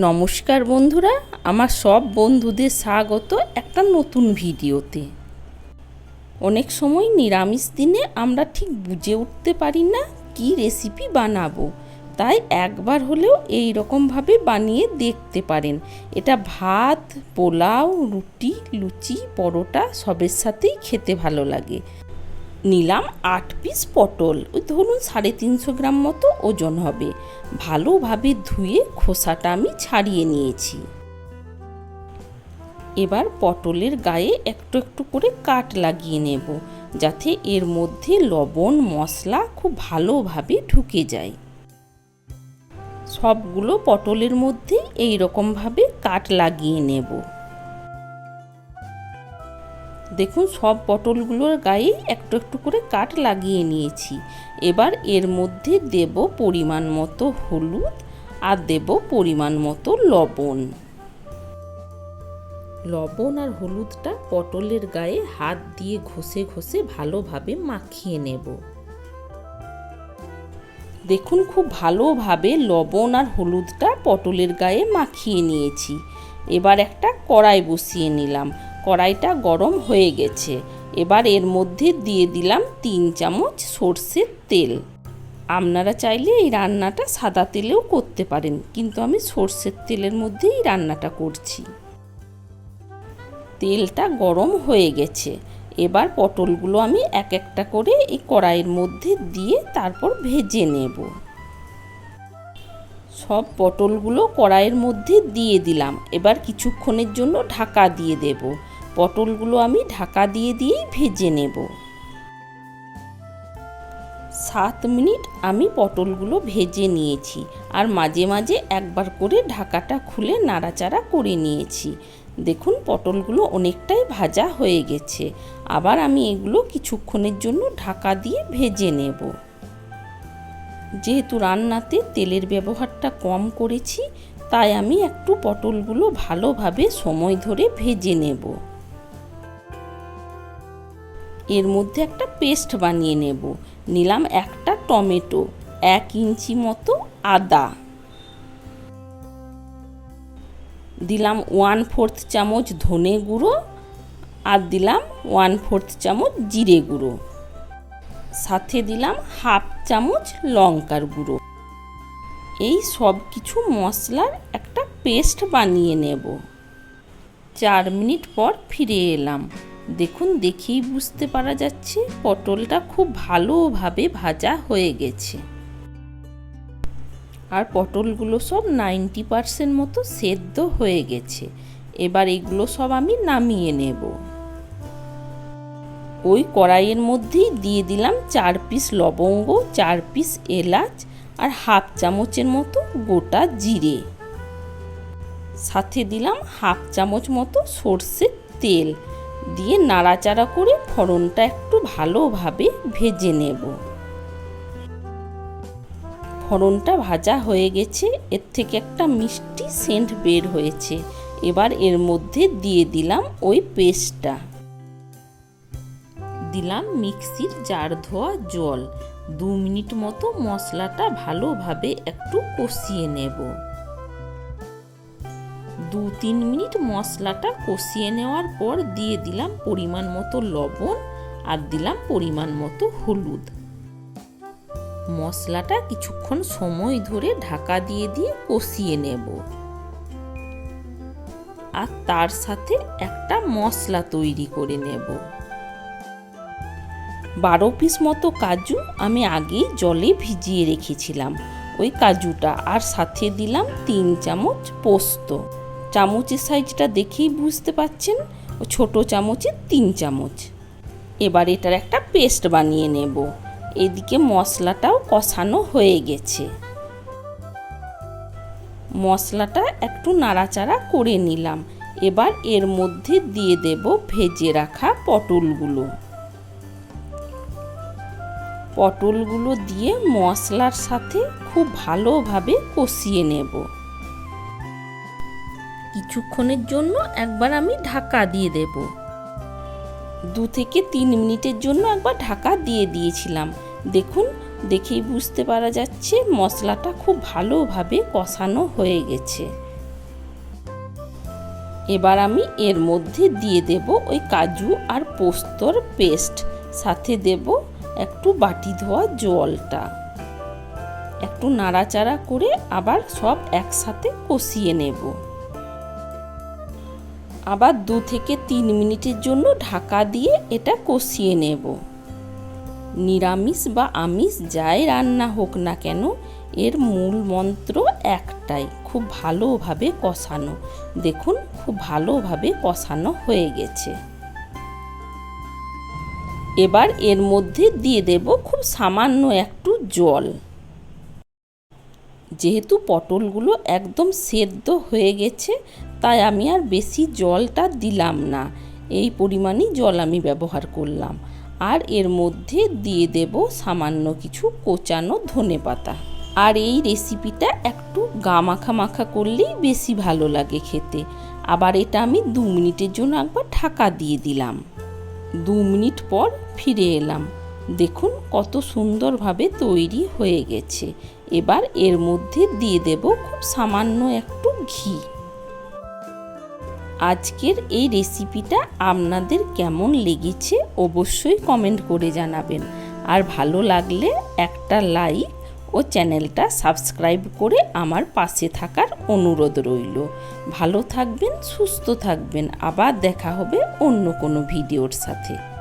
নমস্কার বন্ধুরা, আমার সব বন্ধুদের স্বাগত একটা নতুন ভিডিওতে। অনেক সময় নিরামিষ দিনে আমরা ঠিক বুঝে উঠতে পারি না কি রেসিপি বানাবো। তাই একবার হলেও এই রকমভাবে বানিয়ে দেখতে পারেন। এটা ভাত, পোলাও, রুটি, লুচি, পরোটা সবের সাথেই খেতে ভালো লাগে। নিলাম আট পিস পটল। ওই ধরুন সাড়ে তিনশো গ্রাম মতো ওজন হবে। ভালোভাবে ধুয়ে খোসাটা আমি ছাড়িয়ে নিয়েছি। এবার পটলের গায়ে একটু একটু করে কাট লাগিয়ে নেব, যাতে এর মধ্যে লবণ, মশলা খুব ভালোভাবে ঢুকে যায়। সবগুলো পটলের মধ্যে এই রকমভাবে কাট লাগিয়ে নেব। দেখুন, সব পটলগুলোর গায়ে একটু একটু করে কাট লাগিয়ে নিয়েছি। এবার এর মধ্যে দেব পরিমাণ মতো হলুদ আর দেব পরিমাণ মতো লবণ। লবণ আর হলুদটা পটলের গায়ে হাত দিয়ে ঘষে ঘষে ভালোভাবে মাখিয়ে নেব। দেখুন, খুব ভালোভাবে লবণ আর হলুদটা পটলের গায়ে মাখিয়ে নিয়েছি। এবার একটা কড়াই বসিয়ে নিলাম। কড়াইটা গরম হয়ে গেছে। এবার এর মধ্যে দিয়ে দিলাম তিন চামচ সর্ষের তেল। আপনারা চাইলে এই রান্নাটা সাদা তেলেও করতে পারেন, কিন্তু আমি সর্ষের তেলের মধ্যেই রান্নাটা করছি। তেলটা গরম হয়ে গেছে। এবার পটলগুলো আমি এক একটা করে এই কড়াইয়ের মধ্যে দিয়ে তারপর ভেজে নেব। সব পটলগুলো কড়াইয়ের মধ্যে দিয়ে দিলাম। এবার কিছুক্ষণের জন্য ঢাকা দিয়ে দেব। পটলগুলো আমি ঢাকা দিয়ে দিয়েই ভেজে নেব। সাত মিনিট আমি পটলগুলো ভেজে নিয়েছি আর মাঝে মাঝে একবার করে ঢাকাটা খুলে নাড়াচাড়া করে নিয়েছি। দেখুন পটলগুলো অনেকটাই ভাজা হয়ে গেছে। আবার আমি এগুলো কিছুক্ষণের জন্য ঢাকা দিয়ে ভেজে নেব। যেহেতু রান্নাতে তেলের ব্যবহারটা কম করেছি, তাই আমি একটু পটলগুলো ভালোভাবে সময় ধরে ভেজে নেব। এর মধ্যে একটা পেস্ট বানিয়ে নেব। নিলাম একটা টমেটো, এক ইঞ্চি মতো আদা। দিলাম ওয়ান ফোর্থ চামচ ধনে গুঁড়ো আর দিলাম ওয়ান ফোর্থ চামচ জিরে গুঁড়ো। সাথে দিলাম হাফ চামচ লঙ্কার গুঁড়ো। এই সব কিছু মশলার একটা পেস্ট বানিয়ে নেব। চার মিনিট পর ফিরে এলাম। দেখুন, দেখেই বুঝতে পারা যাচ্ছে পটলটা খুব ভালোভাবে ভাজা হয়ে গেছে। আর পটলগুলো সব নাইনটি পারসেন্ট মতো সেদ্ধ হয়ে গেছে। এবার এগুলো সব আমি নামিয়ে নেব। ওই কড়াইয়ের মধ্যেই দিয়ে দিলাম চার পিস লবঙ্গ, চার পিস এলাচ আর হাফ চামচের মতো গোটা জিরে। সাথে দিলাম হাফ চামচ মতো সর্ষের তেল। দিয়ে নাড়াচাড়া করে ফোড়নটা একটু ভালোভাবে ভেজে নেব। ফোড়নটা ভাজা হয়ে গেছে, এর থেকে একটা মিষ্টি সেন্ট বের হয়েছে। এবার এর মধ্যে দিয়ে দিলাম ওই পেস্টটা। দিলাম মিক্সির জার ধোয়া জল। দু মিনিট মতো মশলাটা ভালোভাবে একটু কষিয়ে নেব। দু তিন মিনিট মশলাটা কষিয়ে নেওয়ার পর দিয়ে দিলাম পরিমাণ মতো লবণ আর দিলাম পরিমাণ মতো হলুদ। মশলাটা কিছুক্ষণ সময় ধরে ঢাকা দিয়ে দিয়ে কষিয়ে নেব। আর তার সাথে একটা মশলা তৈরি করে নেব। বারো পিস মতো কাজু আমি আগেই জলে ভিজিয়ে রেখেছিলাম। ওই কাজুটা আর সাথে দিলাম তিন চামচ পোস্ত। চামচের সাইজটা দেখেই বুঝতে পাচ্ছেন। ও ছোটো চামচের তিন চামচ। এবার এটার একটা পেস্ট বানিয়ে নেব। এদিকে মশলাটাও কষানো হয়ে গেছে। মশলাটা একটু নাড়াচাড়া করে নিলাম। এবার এর মধ্যে দিয়ে দেব ভেজে রাখা পটলগুলো। পটলগুলো দিয়ে মশলার সাথে খুব ভালোভাবে কষিয়ে নেব। কিছুক্ষণের জন্য একবার আমি ঢাকা দিয়ে দেব। দু থেকে তিন মিনিটের জন্য একবার ঢাকা দিয়ে দিয়েছিলাম। দেখুন, দেখেই বুঝতে পারা যাচ্ছে মশলাটা খুব ভালোভাবে কষানো হয়ে গেছে। এবার আমি এর মধ্যে দিয়ে দেব ওই কাজু আর পোস্তর পেস্ট। সাথে দেব একটু বাটি ধোয়া জলটা। একটু নাড়াচাড়া করে আবার সব একসাথে কষিয়ে নেব। আবার দু থেকে তিন মিনিটের জন্য ঢাকা দিয়ে এটা কষিয়ে নেব। নিরামিষ বা আমিষ যাই রান্না হোক না কেন, এর মূল মন্ত্র একটাই, খুব ভালোভাবে কষানো। দেখুন, খুব ভালোভাবে কষানো হয়ে গেছে। এবার এর মধ্যে দিয়ে দেব খুব সামান্য একটু জল। যেহেতু পটলগুলো একদম সেদ্ধ হয়ে গেছে তাই আমি আর বেশি জলটা দিলাম না। এই পরিমাণই জল আমি ব্যবহার করলাম। আর এর মধ্যে দিয়ে দেব সামান্য কিছু কোচানো ধনে পাতা। আর এই রেসিপিটা একটু গা মাখা মাখা করলেই বেশি ভালো লাগে খেতে। আবার এটা আমি দু মিনিটের জন্য একবার ঢাকা দিয়ে দিলাম। দু মিনিট পর ফিরে এলাম। দেখুন কত সুন্দরভাবে তৈরি হয়ে গেছে। এবার এর মধ্যে দিয়ে দেব খুব সামান্য একটু ঘি। আজকের এই রেসিপিটা আপনাদের কেমন লেগেছে অবশ্যই কমেন্ট করে জানাবেন। আর ভালো লাগলে একটা লাইক ও চ্যানেলটা সাবস্ক্রাইব করে আমার পাশে থাকার অনুরোধ রইল। ভালো থাকবেন, সুস্থ থাকবেন। আবার দেখা হবে অন্য কোনো ভিডিওর সাথে।